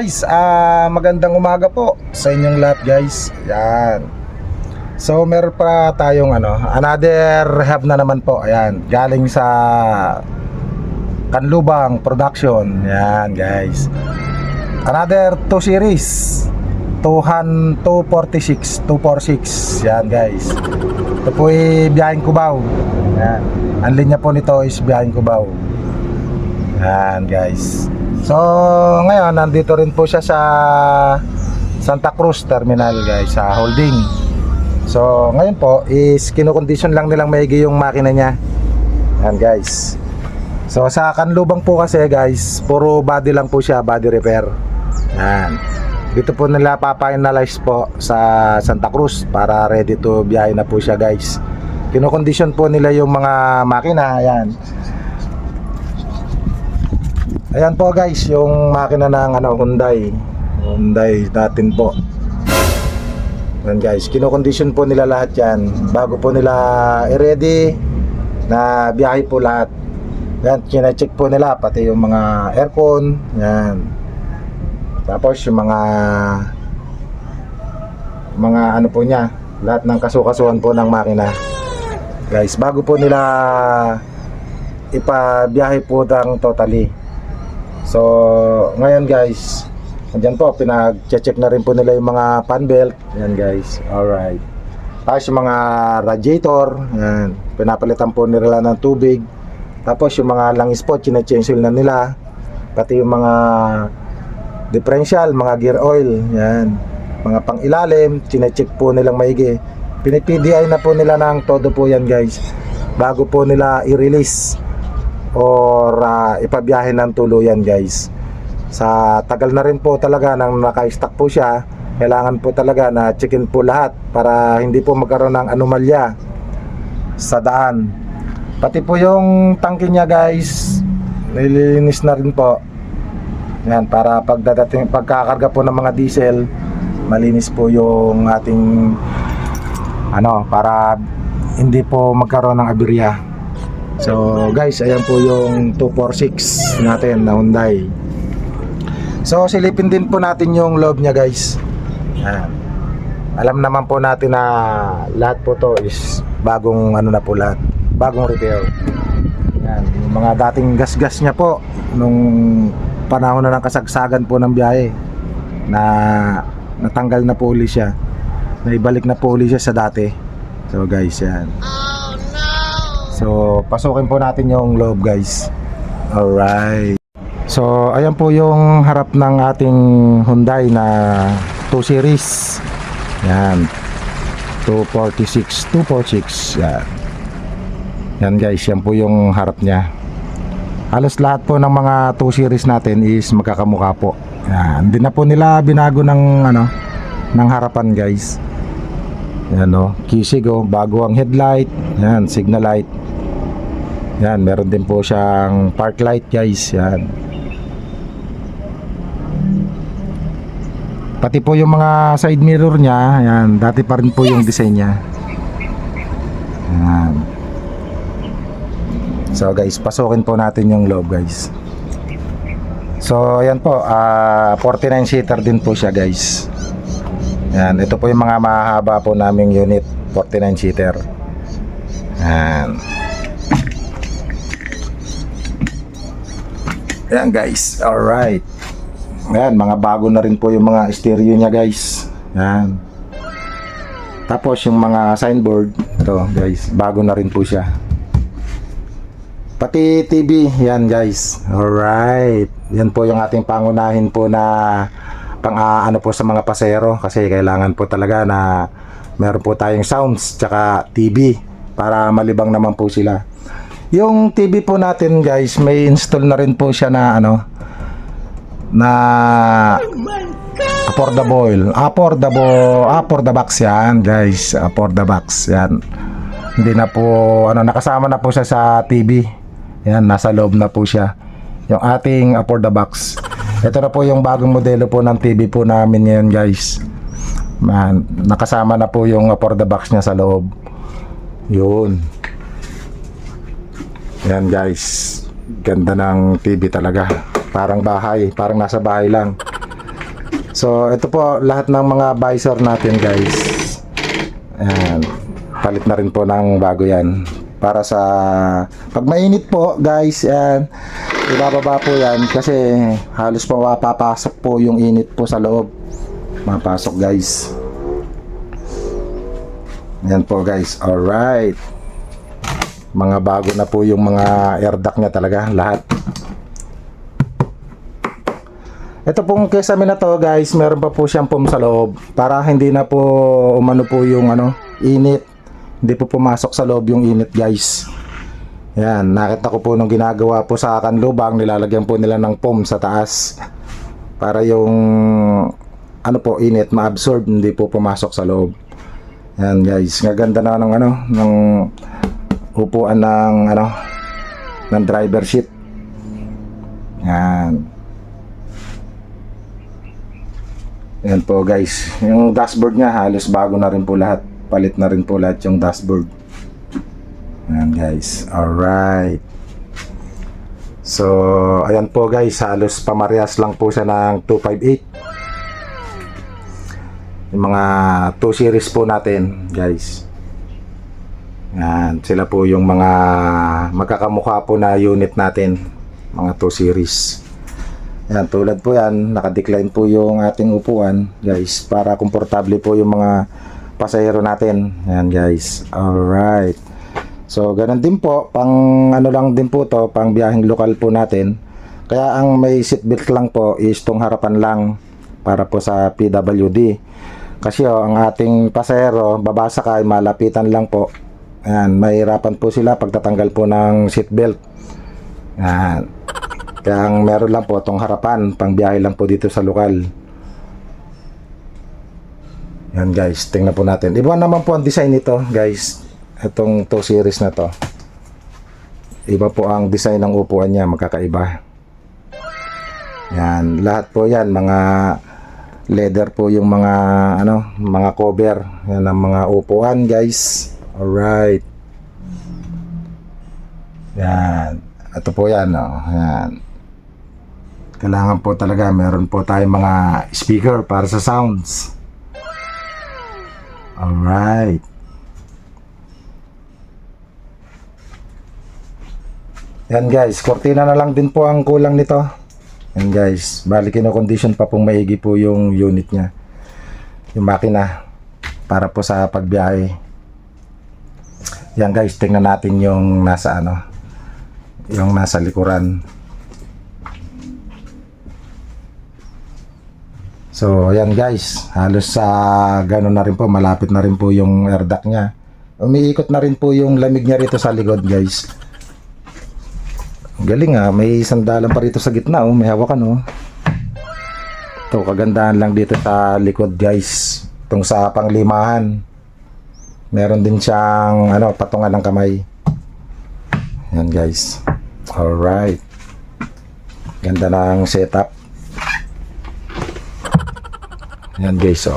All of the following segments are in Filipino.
Guys, ah magandang umaga po sa inyong lahat, guys. Yan. So, meron pa tayong ano, another hub na naman po. Ayan, galing sa Kanlubang Production. Yan, guys. Another 2 series. 200 246, 246. Yan, guys. Ito po ay biyaheng Cubao. Yan. Ang linya po nito is biyaheng Cubao. Yan guys. So ngayon nandito rin po siya sa Santa Cruz Terminal guys sa holding. So ngayon po is kinokondisyon lang nilang maigi yung makina niya. Yan guys. So sa kanlubang po kasi guys, puro body lang po siya, body repair. Yan. Dito po nila papa-analyze po sa Santa Cruz para ready to biyahe na po siya guys. Kinokondisyon po nila yung mga makina, ayan. Ayan po guys, yung makina ng ano, Hyundai. Hyundai natin po. Ayan guys, kinokondisyon po nila lahat yan. Bago po nila i-ready na biyahe po lahat. Yan, kina-check po nila pati yung mga aircon. Yan. Tapos yung mga mga ano po niya, lahat ng kasukasuhan po ng makina. Guys, bago po nila ipabiyahe po ng totally. So, ngayon guys, andyan po, pinag-check na rin po nila yung mga fan belt. Yan guys, alright. Tapos yung mga radiator, yan, pinapalitan po nila ng tubig. Tapos yung mga langis po, chine-change na nila. Pati yung mga differential, mga gear oil, yan. Mga pang-ilalim, chine-check po nilang maigi. Pinipdi na po nila ng todo po yan guys. Bago po nila i-release or uh, ipabiyahe ng tuluyan guys. Sa tagal na rin po talaga nang naka-stock po siya kailangan po talaga na checkin po lahat para hindi po magkaroon ng anomalya sa daan. Pati po yung tangke niya guys nililinis na rin po. Yan para pagdadating pagkakarga po ng mga diesel malinis po yung ating ano para hindi po magkaroon ng aberya So guys, ayan po yung 246 natin na Hyundai. So silipin din po natin yung loob niya guys. Ayan. Alam naman po natin na lahat po to is bagong ano na po lahat. Bagong repair. Yan, yung mga dating gas-gas niya po nung panahon na ng kasagsagan po ng biyahe na natanggal na po uli siya. Naibalik na po uli siya sa dati. So guys, yan. So, pasukin po natin yung loob, guys. Alright. So, ayan po yung harap ng ating Hyundai na 2 series. Yan. 246, 246. Yan. Yan guys, yan po yung harap niya. Halos lahat po ng mga 2 series natin is magkakamukha po. Yan. Hindi na po nila binago ng ano, ng harapan guys. Yan o, kisig o, bago ang headlight. Yan, signal light. Yan, meron din po siyang park light guys. Yan. Pati po yung mga side mirror niya, yan, dati pa rin po yung design niya. Yan. So guys, pasukin po natin yung loob guys. So ayan po, ah 49 seater din po siya guys. Yan, ito po yung mga mahaba po naming unit, 49 seater. Yan. Ayan guys, alright. Ayan, mga bago na rin po yung mga stereo niya guys. Ayan. Tapos yung mga signboard, ito guys, bago na rin po siya. Pati TV, yan guys. Alright. Yan po yung ating pangunahin po na pang ah, ano po sa mga pasero kasi kailangan po talaga na meron po tayong sounds tsaka TV para malibang naman po sila. Yung TV po natin guys, may install na rin po siya na ano na affordable. Affordable, for the box yan guys. For the box yan. Hindi na po ano nakasama na po siya sa TV. Yan, nasa loob na po siya. Yung ating for the box. Ito na po yung bagong modelo po ng TV po namin ngayon guys. Man, nakasama na po yung for the box niya sa loob. Yun. Yan guys. Ganda ng TV talaga. Parang bahay. Parang nasa bahay lang. So, ito po lahat ng mga visor natin, guys. Ayan. Palit na rin po ng bago yan. Para sa... Pag mainit po, guys, yan. Ibababa po yan kasi halos po mapapasok po yung init po sa loob. Mapasok, guys. Yan po, guys. Alright. Mga bago na po yung mga air duct niya talaga. Lahat. Ito pong kesame na to guys, meron pa po siyang foam sa loob para hindi na po umano po yung ano, init. Hindi po pumasok sa loob yung init guys. Yan, nakita ko po nung ginagawa po sa kanlubang, nilalagyan po nila ng foam sa taas para yung ano po, init ma-absorb, hindi po pumasok sa loob. Yan guys, gaganda na ng ano, ng upuan ng ano, ng driver seat. Yan. Yan po guys. Yung dashboard niya halos bago na rin po lahat. Palit na rin po lahat yung dashboard. Yan guys. Alright. So, ayan po guys. Halos pamarehas lang po siya ng 258. Yung mga 2 series po natin guys. Yan. Sila po yung mga magkakamukha po na unit natin. Mga 2 series. Yan, tulad po yan, nakadecline po yung ating upuan, guys, para komportable po yung mga pasahero natin. Yan, guys. Alright. So, ganun din po, pang ano lang din po to, pang biyaheng lokal po natin. Kaya ang may seatbelt lang po is tong harapan lang para po sa PWD. Kasi oh, ang ating pasahero, babasa ka, malapitan lang po. Yan, mahirapan po sila pagtatanggal po ng seatbelt. Yan. Kaya meron lang po itong harapan, pang biyahe lang po dito sa lokal. Yan guys, tingnan po natin. Iba naman po ang design nito guys. Itong 2 series na to. Iba po ang design ng upuan niya, magkakaiba. Yan, lahat po yan, mga leather po yung mga ano, mga cover. Yan ang mga upuan guys. Alright. Yan. Ito po yan, oh. Yan kailangan po talaga meron po tayong mga speaker para sa sounds. Alright. Yan guys, kortina na lang din po ang kulang nito. Yan guys, bali kino-condition pa pong maigi po yung unit niya. Yung makina para po sa pagbiyahe. Yan guys, tingnan natin yung nasa ano, yung nasa likuran. So, ayan guys, halos sa gano'n na rin po, malapit na rin po yung air duct niya. Umiikot na rin po yung lamig niya rito sa likod guys. Galing ah, may sandalan pa rito sa gitna oh, may hawakan oh. Ito, kagandahan lang dito sa likod guys. Itong sa panglimahan. Meron din siyang ano, patungan ng kamay. Yan guys. Alright. Ganda ng setup. Yan guys, oh.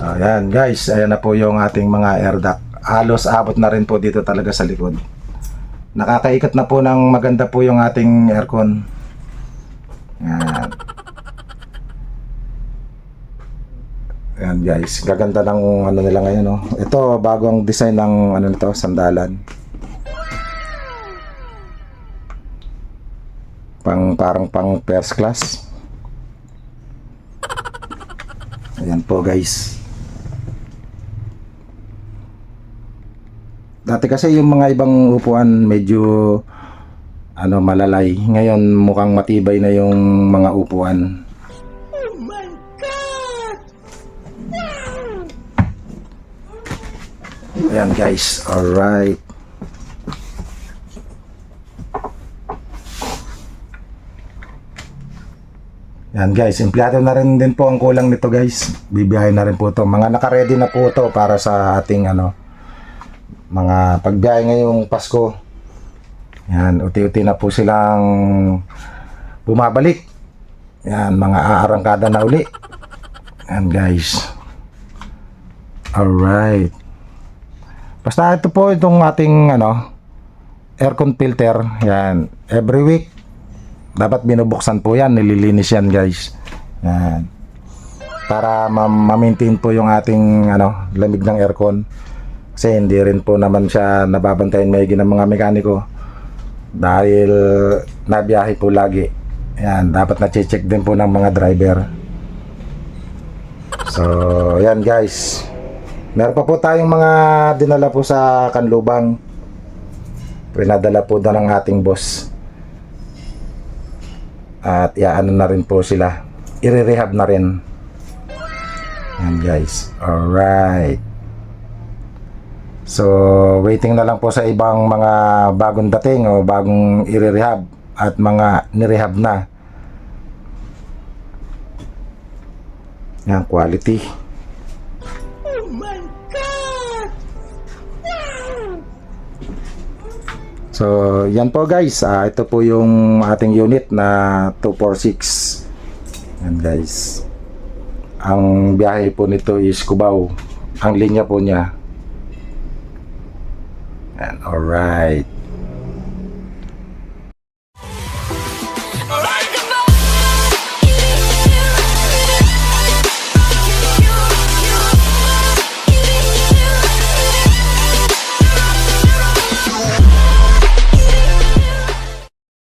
Ayan guys, ayan na po yung ating mga air duct. Halos abot na rin po dito talaga sa likod. Nakakaikot na po ng maganda po yung ating aircon. Guys, gaganda ng ano nila ngayon, no. Ito bagong design ng ano nito, sandalan. pang parang pang first class. Ayan po guys. Dati kasi yung mga ibang upuan medyo ano malalay. Ngayon mukhang matibay na yung mga upuan ayan guys alright Yan guys, empleyado na rin din po ang kulang nito guys. Bibiyahe na rin po to. Mga naka-ready na po to para sa ating ano mga pagbiyahe ngayong Pasko. Yan, uti-uti na po silang bumabalik. Yan, mga aarangkada na uli. Yan guys. Alright. Basta ito po itong ating ano aircon filter. Yan, every week dapat binubuksan po yan, nililinis yan guys. Yan. Para ma- ma-maintain po yung ating ano, lamig ng aircon. Kasi hindi rin po naman siya nababantayan may ng mga mekaniko. Dahil nabiyahe po lagi. Yan, dapat na-check din po ng mga driver. So, yan guys. Meron pa po tayong mga dinala po sa Kanlubang. Pinadala po na ng ating boss. At iaano na rin po sila. I-rehab na rin. Yan guys. Alright. So, waiting na lang po sa ibang mga bagong dating o bagong i-rehab at mga nirehab na. Yan, quality. So, yan po guys. Ah, ito po yung ating unit na 246. Yan guys. Ang biyahe po nito is Cubao. Ang linya po niya. Yan, alright.